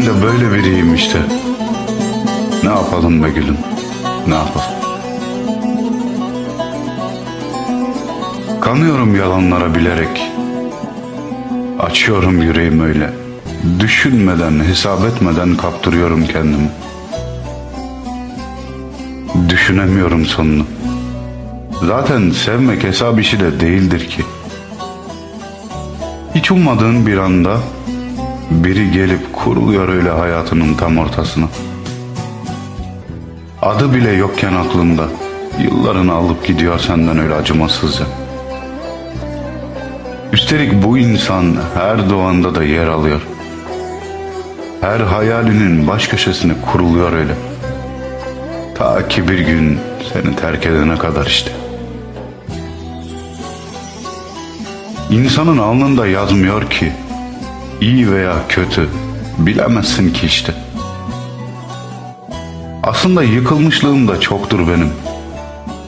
Ben de böyle biriyim işte. Ne yapalım be gülüm? Ne yapalım? Kanıyorum yalanlara bilerek. Açıyorum yüreğim öyle. Düşünmeden, hesap etmeden kaptırıyorum kendimi. Düşünemiyorum sonunu. Zaten sevmek hesap işi de değildir ki. Hiç ummadığın bir anda biri gelip kuruluyor öyle hayatının tam ortasına. Adı bile yokken aklında yıllarını alıp gidiyor senden öyle acımasızca. Üstelik bu insan her doğanda da yer alıyor. Her hayalinin baş köşesine kuruluyor öyle. Ta ki bir gün seni terk edene kadar işte. İnsanın alnında yazmıyor ki iyi veya kötü bilemezsin ki işte. Aslında yıkılmışlığım da çoktur benim.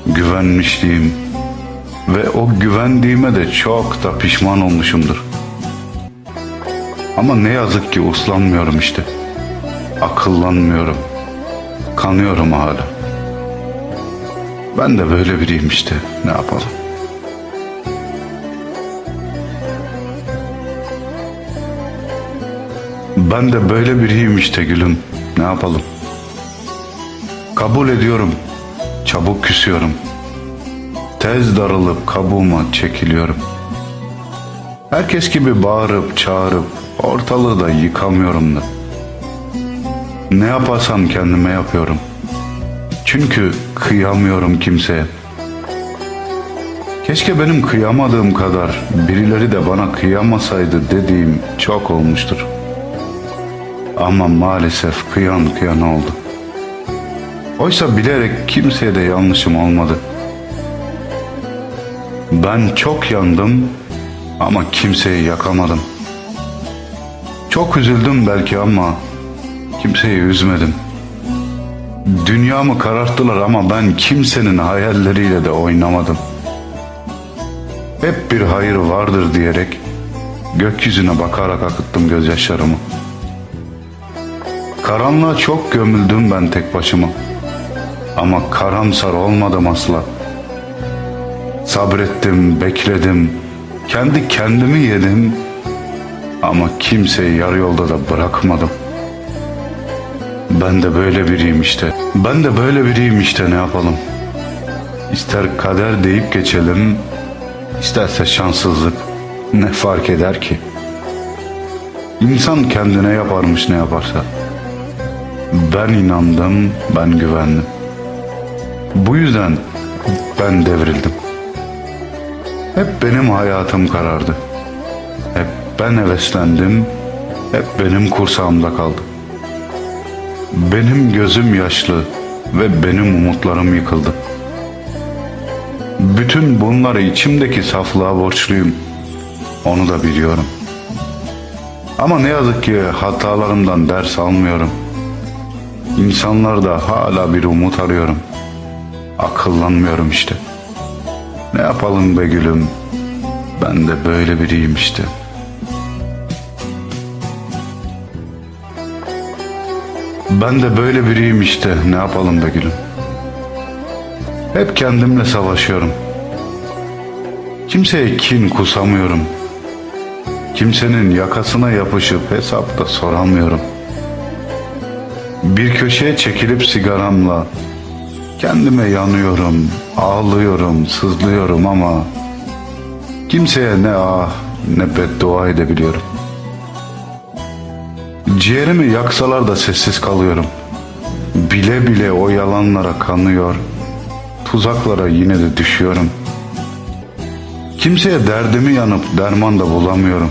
Güvenmişliğim ve o güvendiğime de çok da pişman olmuşumdur. Ama ne yazık ki uslanmıyorum işte. Akıllanmıyorum. Kanıyorum hala. Ben de böyle biriyim işte. Ne yapalım? Ben de böyle biriyim işte gülüm. Ne yapalım? Kabul ediyorum. Çabuk küsüyorum. Tez darılıp kabuğuma çekiliyorum. Herkes gibi bağırıp çağırıp ortalığı da yıkamıyorum da. Ne yaparsam kendime yapıyorum. Çünkü kıyamıyorum kimseye. Keşke benim kıyamadığım kadar birileri de bana kıyamasaydı dediğim çok olmuştur. Ama maalesef kıyan kıyan oldu. Oysa bilerek kimseye de yanlışım olmadı. Ben çok yandım ama kimseyi yakamadım. Çok üzüldüm belki ama kimseyi üzmedim. Dünyamı kararttılar ama ben kimsenin hayalleriyle de oynamadım. Hep bir hayır vardır diyerek gökyüzüne bakarak akıttım gözyaşlarımı. Karanlığa çok gömüldüm ben tek başıma. Ama karamsar olmadım asla. Sabrettim, bekledim. Kendi kendimi yedim. Ama kimseyi yarı yolda da bırakmadım. Ben de böyle biriyim işte. Ben de böyle biriyim işte ne yapalım. İster kader deyip geçelim, isterse şanssızlık. Ne fark eder ki? İnsan kendine yaparmış ne yaparsa. Ben inandım, ben güvendim. Bu yüzden ben devrildim. Hep benim hayatım karardı. Hep ben heveslendim, hep benim kursağımda kaldı. Benim gözüm yaşlı ve benim umutlarım yıkıldı. Bütün bunları içimdeki saflığa borçluyum. Onu da biliyorum. Ama ne yazık ki hatalarımdan ders almıyorum. İnsanlarda hala bir umut arıyorum. Akıllanmıyorum işte. Ne yapalım be gülüm? Ben de böyle biriyim işte. Ben de böyle biriyim işte. Ne yapalım be gülüm? Hep kendimle savaşıyorum. Kimseye kin kusamıyorum. Kimsenin yakasına yapışıp hesap da soramıyorum. Bir köşeye çekilip sigaramla kendime yanıyorum, ağlıyorum, sızlıyorum ama kimseye ne ah ne beddua edebiliyorum. Ciğerimi yaksalar da sessiz kalıyorum. Bile bile o yalanlara kanıyor, tuzaklara yine de düşüyorum. Kimseye derdimi yanıp derman da bulamıyorum.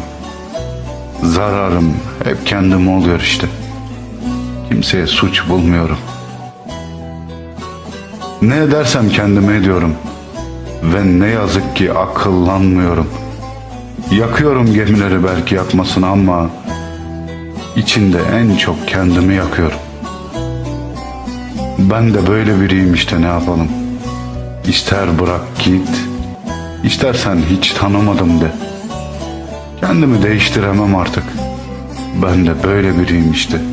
Zararım hep kendime oluyor işte. Kimseye suç bulmuyorum. Ne edersem kendime ediyorum. Ve ne yazık ki akıllanmıyorum. Yakıyorum gemileri belki yakmasına ama içinde en çok kendimi yakıyorum. Ben de böyle biriyim işte ne yapalım. İster bırak git, istersen hiç tanımadım de. Kendimi değiştiremem artık. Ben de böyle biriyim işte.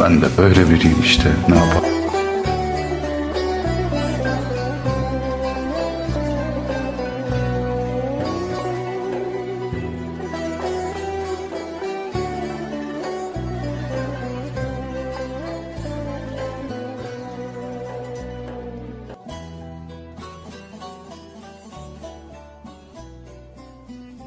Ben de böyle biriyim işte. Ne yapalım?